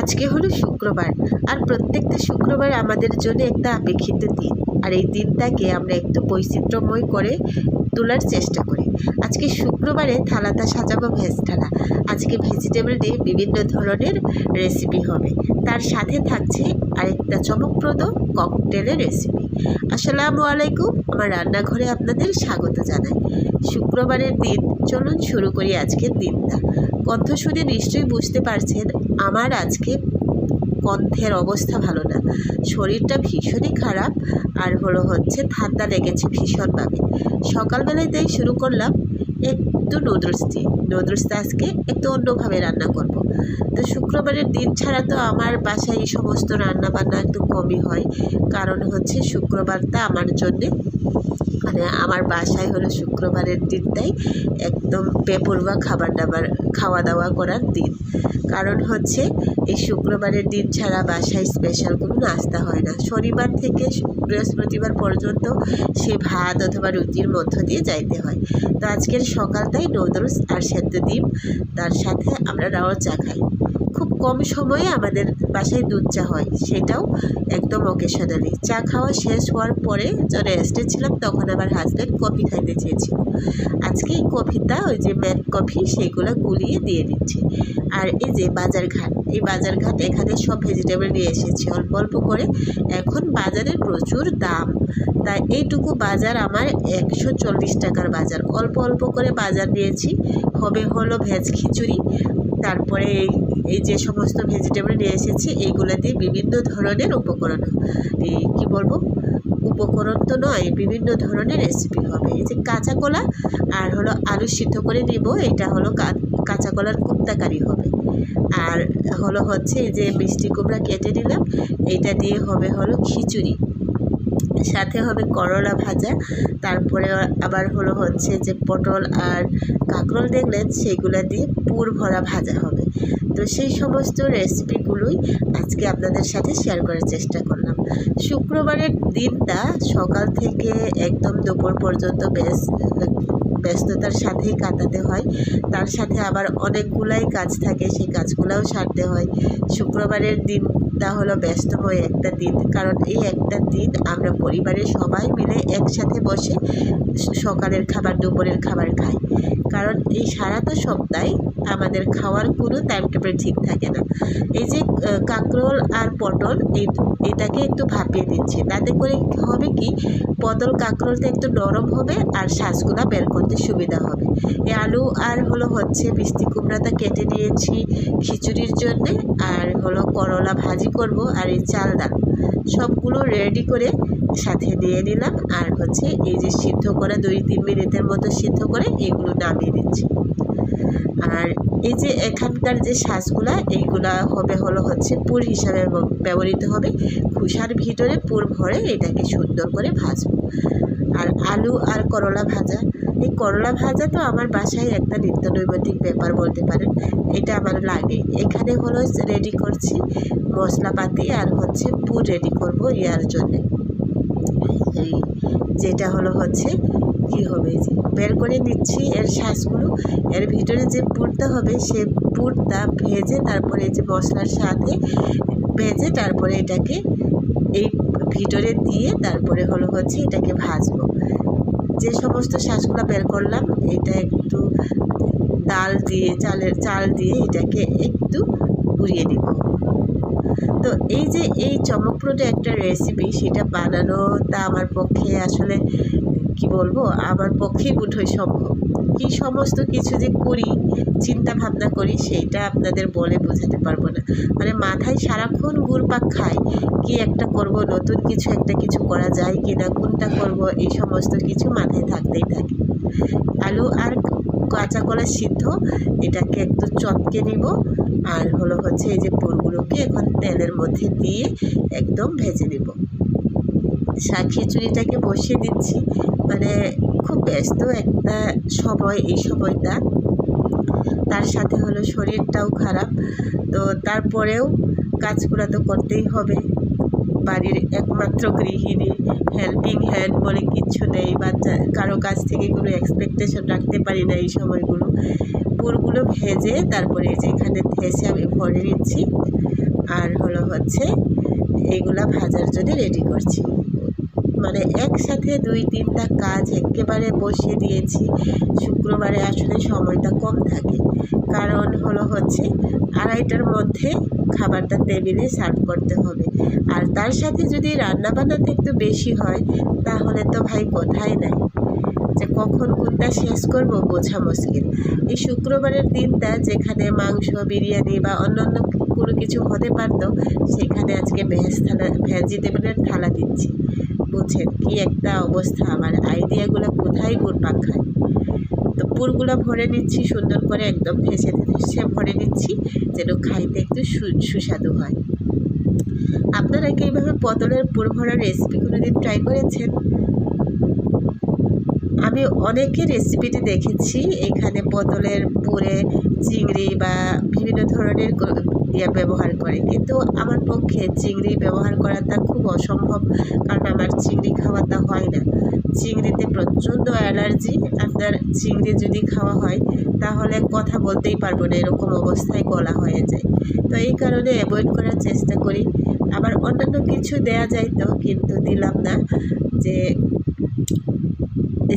আজকে হলো শুক্রবার আর প্রত্যেকটা শুক্রবার আমাদের জন্য একটা আপেক্ষিত দিন। আর এই দিনটাকে আমরা একটু বৈচিত্র্যময় করে তোলার চেষ্টা করি। আজকে শুক্রবারে থালাতা সাজাবো ভেজ থালা আজকে ভেজিটেবল দিয়ে বিভিন্ন ধরনের রেসিপি হবে। তার সাথে থাকছে আরেকটা চমকপ্রদ ককটেলের রেসিপি আসসালামু আলাইকুম। আমার রান্নাঘরে আপনাদের স্বাগত জানাই। শুক্রবারের দিন, চলুন শুরু করি আজকের দিনটা। কণ্ঠ শুনে নিশ্চয়ই বুঝতে পারছেন, আমার আজকে কণ্ঠের অবস্থা ভালো না। শরীরটা ভীষণই খারাপ, আর হলো হচ্ছে ঠান্ডা লেগেছে ভীষণভাবে। সকালবেলায় তাই শুরু করলাম একটু নুডলস দিই নুডলসটা আজকে একটু অন্যভাবে রান্না করব। তো শুক্রবারের দিন ছাড়া তো আমার বাসায় এই সমস্ত রান্না বান্না একটু কমই হয় কারণ হচ্ছে শুক্রবারটা আমার জন্যে মানে আমার বাসায় হলো শুক্রবারের দিনটাই একদম বেপরোয়া খাবার দাবার, খাওয়া দাওয়া করার দিন। কারণ হচ্ছে এই শুক্রবারের দিন ছাড়া বাসায় স্পেশাল কোনো নাস্তা হয় না। শনিবার থেকে বৃহস্পতিবার পর্যন্ত সে ভাত অথবা রুটির মধ্য দিয়ে যাইতে হয়। তো আজকের সকালটাই নুডলস আর সেদ্ধ ডিম, তার সাথে আমরা রাওয়ার চা খাই। খুব কম সময়ে আমাদের বাসায় দুধ চা হয়, সেটাও একদম অকেশনালি চা খাওয়া শেষ হওয়ার পরে যখন রেস্টে ছিলাম, তখন আমার হাজব্যান্ড কফি খাইতে চেয়েছিল। আজকে এই কফিটা, ওই যে ম্যাক কফি সেইগুলো গুলিয়ে দিয়ে দিচ্ছে। আর এই যে বাজার ঘাট, এই বাজার ঘাট এখানে সব ভেজিটেবল নিয়ে এসেছে। অল্প অল্প করে। এখন বাজারে প্রচুর দাম। তাই এইটুকু বাজার আমার একশো চল্লিশ টাকার বাজার। অল্প অল্প করে বাজার নিয়েছি। হবে হলো ভেজ খিচুড়ি, তারপরে এই এই যে সমস্ত ভেজিটেবল নিয়ে এসেছি, এইগুলো দিয়ে বিভিন্ন ধরনের উপকরণ এই কী বলব? উপকরণ তো নয়, বিভিন্ন ধরনের রেসিপি হবে। এই যে কাঁচা কলা আর হলো আলু সিদ্ধ করে নিব, এটা হলো কাঁচা কলার কুপ্তাকারি হবে। আর হলো হচ্ছে এই যে মিষ্টি কুমড়া কেটে নিলাম, এইটা দিয়ে হবে হলো খিচুড়ি। সাথে হবে করলা ভাজা। তারপরে আবার হলো হচ্ছে যে পটল আর কাঁকরোল দেখলেন সেগুলো দিয়ে পুর ভরা ভাজা হবে। তো সেই সমস্ত রেসিপিগুলোই আজকে আপনাদের সাথে শেয়ার করার চেষ্টা করলাম। শুক্রবারের দিনটা সকাল থেকে একদম দুপুর পর্যন্ত বেশ ব্যস্ততার সাথেই কাটাতে হয়। তার সাথে আবার অনেকগুলাই কাজ থাকে, সেই কাজগুলোও সারতে হয়। শুক্রবারের দিনটা হলো ব্যস্তময় একটা দিন। কারণ এই একটা দিন আমরা পরিবারের সবাই মিলে একসাথে বসে সকালের খাবার, দুপুরের খাবার খাই। কারণ এই সারাটা সপ্তাহে আমাদের খাওয়ার কোনো টাইম টেবিল ঠিক থাকে না। এই যে কাঁকরোল আর পটল এটাকে একটু ভাপিয়ে দিচ্ছি। তাতে করে হবে কি, পটল কাঁকরোলটা একটু নরম হবে আর শ্বাসগুলা বের করতে সুবিধা হবে। এই আলু আর হলো হচ্ছে মিষ্টি কুমড়াটা কেটে নিয়েছি খিচুড়ির জন্যে আর হলো করলা ভাজি করব আর এই চাল ডাল। সবগুলো রেডি করে সাথে নিয়ে নিলাম আর হচ্ছে এই যে সিদ্ধ করা দুই তিন মিনিটের মতো সিদ্ধ করে এগুলো নামিয়ে দিচ্ছি আর এই যে এখানকার যে শ্বাসগুলা এইগুলা হবে হলো হচ্ছে পুর হিসাবে ব্যবহৃত হবে। খুসার ভিতরে পুর ভরে এটাকে সুন্দর করে ভাজবো। আর আলু আর করলা ভাজা এই করলা ভাজা তো আমার বাসায় একটা নিত্য নৈমিত্তিক ব্যাপার বলতে পারেন। এটা আমার লাগে। এখানে হলো রেডি করছি মশলাপাতি আর হচ্ছে পুর রেডি করব ইয়ার জন্যে। এই যেটা হলো হচ্ছে কী হবে যে, বের করে নিচ্ছি এর শ্বাসগুলো এর ভিতরে যে পুরটা হবে সে পুরটা ভেজে তারপরে যে মশলার সাথে ভেজে তারপরে এটাকে এই ভিতরে দিয়ে তারপরে হলো হচ্ছে এটাকে ভাজবো। যে সমস্ত শাঁসগুলো বের করলাম, এটা একটু ডাল দিয়ে, চালের চাল দিয়ে এটাকে একটু ঘুরিয়ে দিব তো এই যে এই চমকপ্রদ একটা রেসিপি সেটা বানানো তা আমার পক্ষে আসলে, কি বলব, আমার পক্ষেই বোধহয় সম্ভব। কি সমস্ত কিছু যে করি চিন্তা ভাবনা করি, সেইটা আপনাদের বলে বোঝাতে পারব না। মানে মাথায় সারাক্ষণ ঘুরপাক খায়, কি একটা করব, নতুন কিছু একটা কিছু করা যায় কি না কোনটা করব, এই সমস্ত কিছু মাথায় থাকতেই থাকে। আলু আর কাঁচা কলা সিদ্ধ, এটাকে একটু চটকে নিব, আর হলো হচ্ছে এই যে পুরগুলোকে এখন তেলের মধ্যে দিয়ে একদম ভেজে নেব। শাক খিচুড়িটাকে বসিয়ে দিচ্ছি মানে খুব ব্যস্ত একটা সময়, এই সময়টা। তার সাথে হলো শরীরটাও খারাপ। তো তারপরেও কাজগুলো তো করতেই হবে। বাড়ির একমাত্র গৃহিণী হেল্পিং হ্যান্ড বলে কিচ্ছু নেই বাচ্চা কারও কাছ থেকে কোনো এক্সপেকটেশন রাখতে পারি না এই সময়গুলো। পুরগুলো ভেজে তারপরে যেখানে থেসে আমি ভরে নিচ্ছি। আর হলো হচ্ছে এইগুলা ভাজার জন্য রেডি করছি। মানে একসাথে দুই তিনটা কাজ একেবারে বসিয়ে দিয়েছি। শুক্রবারে আসলে সময়টা কম থাকে। কারণ হলো হচ্ছে আড়াইটার মধ্যে খাবারটা টেবিলে সার্ভ করতে হবে। আর তার সাথে যদি রান্না বান্নাতে একটু বেশি হয়, তাহলে তো ভাই কোথায় নাই। যে কখন কোনটা শেষ করব বোঝা মুশকিল। এই শুক্রবারের দিনটা যেখানে মাংস, বিরিয়ানি বা অন্যান্য কোনো কিছু হতে পারতো, সেখানে আজকে ভেজ থালা, ভেজিটেবলের থালা দিচ্ছি। বুঝছেন কি একটা অবস্থা আমার আইডিয়াগুলো কোথায় ঘুরপাক খায় তো পুরগুলো ভরে নিচ্ছি, সুন্দর করে একদম ভেসে ভেসে ভরে নিচ্ছি, যেন খাইতে একটু সুস্বাদু হয়। আপনারা কি এইভাবে পটলের পুর ভরার রেসিপি কোনোদিন ট্রাই করেছেন? আমি অনেকের রেসিপিটি দেখেছি, এখানে পটলের পুরে চিংড়ি বা বিভিন্ন ধরনের ব্যবহার করে। কিন্তু আমার পক্ষে চিংড়ি ব্যবহার করাটা খুব অসম্ভব, কারণ আমার চিংড়ি খাওয়াটা হয় না। চিংড়িতে প্রচণ্ড অ্যালার্জি, আপনার চিংড়ি যদি খাওয়া হয়, তাহলে কথা বলতেই পারব না, এরকম অবস্থায় গলা হয়ে যায়। তো এই কারণে অ্যাভয়েড করার চেষ্টা করি। আবার অন্যান্য কিছু দেয়া যাইতো কিন্তু দিলাম না। যে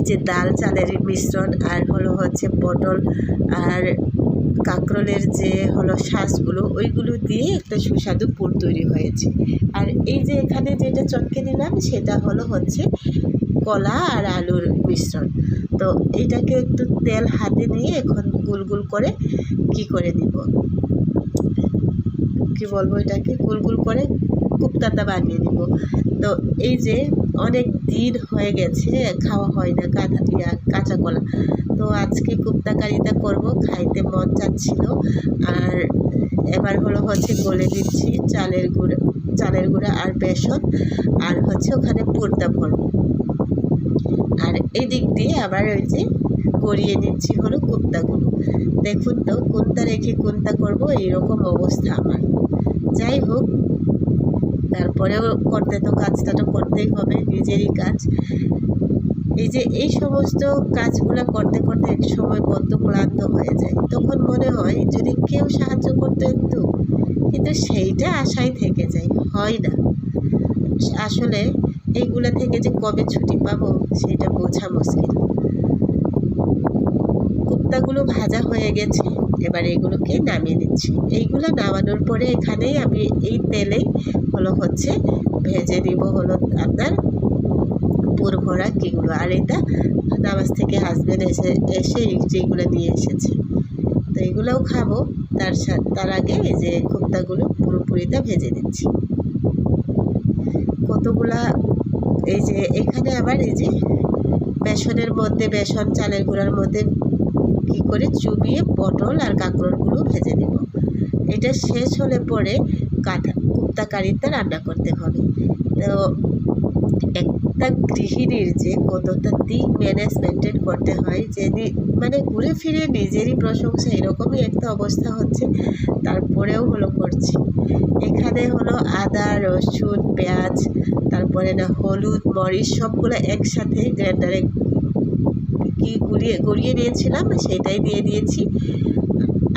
যে ডাল, চালের মিশ্রণ আর হলো হচ্ছে পটল আর কাঁকরোলের যে হলো শ্বাসগুলো ওইগুলো দিয়ে একটা সুস্বাদু পুর তৈরি হয়েছে। আর এই যে এখানে যেটা চটকে নিলাম, সেটা হলো হচ্ছে কলা আর আলুর মিশ্রণ। তো এটাকে একটু তেল হাতে নিয়ে এখন গুল গুল করে কি করে নিব? কি বলব এটাকে? গুল গুল করে কুপ্তাটা বানিয়ে নিব। তো এই যে অনেক দিন হয়ে গেছে, খাওয়া হয় না কাঁচা ইয়া কাঁচা কলা। তো আজকে কুপ্তাকারিটা করব, খাইতে মন চাচ্ছিল। আর এবার হলো হচ্ছে গলে দিচ্ছি চালের গুঁড়ো, চালের গুঁড়া আর বেসন, আর হচ্ছে ওখানে পুরটা ভরবো আর এই দিক দিয়ে আবার ওই যে গড়িয়ে নিচ্ছি হলো কুত্তাগুলো। দেখুন তো কোনটা রেখে কোনটা করব, এইরকম অবস্থা আমার। যাই হোক তারপরেও করতে তো কাজটা তো করতেই হবে, নিজেরই কাজ। এই যে এই সমস্ত কাজগুলো করতে করতে এক সময় বদ্ধ ক্লান্ত হয়ে যায়। তখন মনে হয় যদি কেউ সাহায্য করতো একটু, কিন্তু সেইটা আশাই থেকে যায়, হয় না। আসলে এইগুলো থেকে যে কবে ছুটি পাবো সেটা বোঝা মুশকিল। কুপ্তাগুলো ভাজা হয়ে গেছে। এবার এগুলোকে নামিয়ে নিচ্ছি। এইগুলো নামানোর পরে এখানেই আমি এই তেলেই হলো হচ্ছে ভেজে দিব হলো আপনার পুর ভরা কিগুলো আর এটা নামাজ থেকে হাজব্যান্ড এসে এসে যেগুলো নিয়ে এসেছে। তো এগুলোও খাব। তার সাথে তার আগে এই যে কুপ্তাগুলো পুরোপুরিটা ভেজে নিচ্ছি। কতগুলা এই যে এখানে আবার এই যে বেসনের মধ্যে, বেসন চালের গুঁড়ার মধ্যে কি করে চুবিয়ে পটল আর কাঁকরোলগুলো ভেজে নেব। এটা শেষ হলে পরে কাঁথা কুপ্তা কারিতে রান্না করতে হবে। তো একটা গৃহিণীর যে কতটা দিক ম্যানেজ মেনটেন করতে হয়, যে মানে ঘুরে ফিরে নিজেরই প্রশংসা এরকমই একটা অবস্থা হচ্ছে, তারপরেও হলো করছি। এখানে হলো আদা, রসুন, পেঁয়াজ, তারপরে না হলুদ, মরিচ সবগুলো একসাথে গ্রাইন্ডারে কি গুলিয়ে গড়িয়ে নিয়েছিলাম সেটাই দিয়ে দিয়েছি।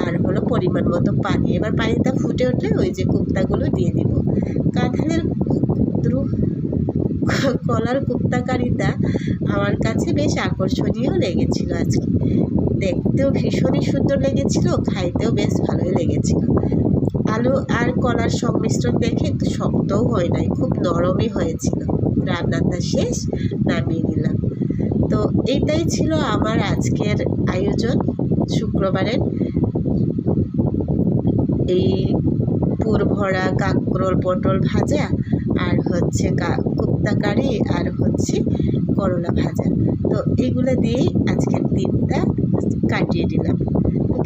আর হলো পরিমাণ মতো পানি। এবার পানিটা ফুটে উঠলে ওই যে কুপ্তাগুলো দিয়ে দিব। কাঁঠালের কলার কুপ্তাকারিতা আমার কাছে বেশ আকর্ষণীয় লেগেছিল আজকে। দেখতেও ভীষণই সুন্দর লেগেছিল, খাইতেও বেশ ভালোই লেগেছিল। আলু আর কলার সংমিশ্রণ দেখে একটু শক্তও হয় নাই, খুব নরমই হয়েছিল। রান্নাটা শেষ, নামিয়ে নিলাম। তো এইটাই ছিল আমার আজকের আয়োজন শুক্রবারের। এই পুর ভরা কাঁকরোল পটল ভাজা, আর হচ্ছে কুপ্তা কারি, আর হচ্ছে করলা ভাজা। তো এগুলো দিয়েই আজকের দিনটা কাটিয়ে দিলাম।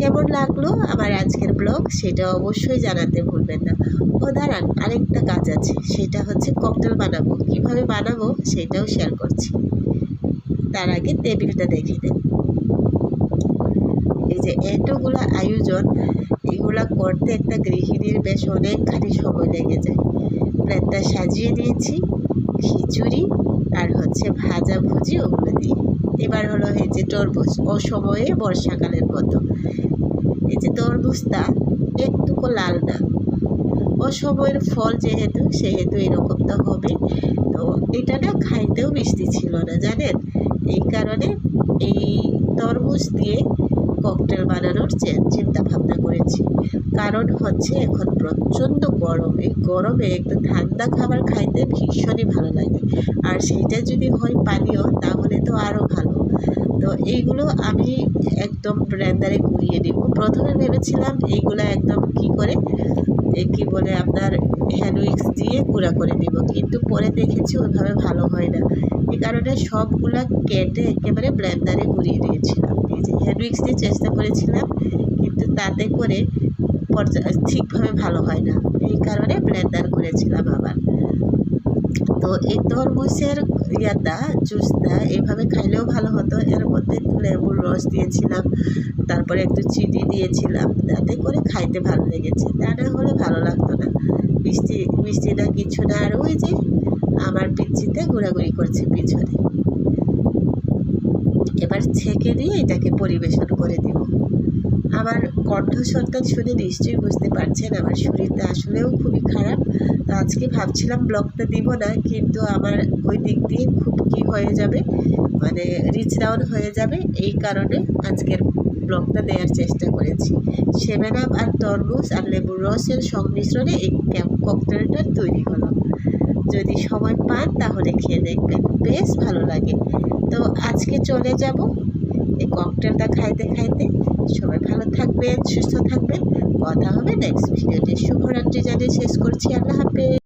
কেমন লাগল আমার আজকের ব্লগ সেটা অবশ্যই জানাতে ভুলবেন না। ও দাঁড়ান আরেকটা কাজ আছে, সেটা হচ্ছে ককটেল বানাবো। কীভাবে বানাবো সেটাও শেয়ার করছি। তার আগে টেবিলটা দেখে দেন এই যে এতগুলো আয়োজন, এগুলা করতে একটা গৃহিণীর বেশ অনেকখানি সময় লেগে যায়। প্লেটটা সাজিয়ে দিয়েছি খিচুড়ি আর হচ্ছে ভাজা ভুজি ওগুলো দিয়ে। এবার হলো এই যে তরমুজ, অসময়ে বর্ষাকালের মতো। এই যে তরমুজটা একটুকু লাল না। অসময়ের ফল যেহেতু, সেহেতু এরকম তো হবে। তো এটা না খাইতেও মিষ্টি ছিল না, জানেন? এই কারণে এই তরমুজ দিয়ে ককটেল বানানোর চিন্তা ভাবনা করেছি। কারণ হচ্ছে এখন প্রচণ্ড গরম এই গরমে একটু ঠান্ডা খাবার খাইতে ভীষণই ভালো লাগে। আর সেইটা যদি হয় পানীয়, তাহলে তো আরও ভালো। তো এইগুলো আমি একদম ব্লেন্ডারে গুলিয়ে নিব। প্রথমে ভেবেছিলাম এইগুলো একদম কি করে কি বলে আপনার হ্যান্ড উইক্স দিয়ে গুঁড়া করে নিব। কিন্তু পরে দেখেছি ওইভাবে ভালো হয় না। এই কারণে সবগুলা কেটে একেবারে ব্লেন্ডারে গুঁড়িয়ে নিয়েছিলাম এই যে হ্যান্ড উইক্স দিয়ে চেষ্টা করেছিলাম, কিন্তু তাতে করে ঠিকভাবে ভালো হয় না। এই কারণে ব্লেন্ডার করেছিলাম আবার। তো এই তরমুজের ইয়াটা, জুসটা এইভাবে খাইলেও ভালো হতো। এর মধ্যে একটু লেবুর রস দিয়েছিলাম, তারপরে একটু চিনি দিয়েছিলাম, তাতে করে খাইতে ভালো লেগেছে। তা না হলে ভালো লাগতো না। মিষ্টি মিষ্টি না কিছু না। আর ওই যে আমার পিচ্ছিতে ঘোরাঘুরি করছে পিছনে। এবার ছেঁকে দিয়ে এটাকে পরিবেশন করে দিব। আমার কণ্ঠস্বরটা শুনে নিশ্চয়ই বুঝতে পারছেন, আমার শরীরটা আসলেও খুবই খারাপ। তো আজকে ভাবছিলাম ব্লগটা দিব না, কিন্তু আমার ওই দিক দিয়ে খুব কি হয়ে যাবে মানে রিচ ডাউন হয়ে যাবে, এই কারণে আজকের ব্লগটা দেওয়ার চেষ্টা করেছি। সেভেন আপ আর তরমুজ আর লেবুর রসের সংমিশ্রণে এই ককটেলটা তৈরি হলো। যদি সময় পান তাহলে খেয়ে দেখবেন, বেশ ভালো লাগে। তো আজকে চলে যাব এই ককটেলটা খাইতে খাইতে। সবাই ভালো থাকবেন, সুস্থ থাকবেন। কথা হবে নেক্সট ভিডিওতে শুভরাত্রি জানিয়ে শেষ করছি। আল্লাহ হাফেজ।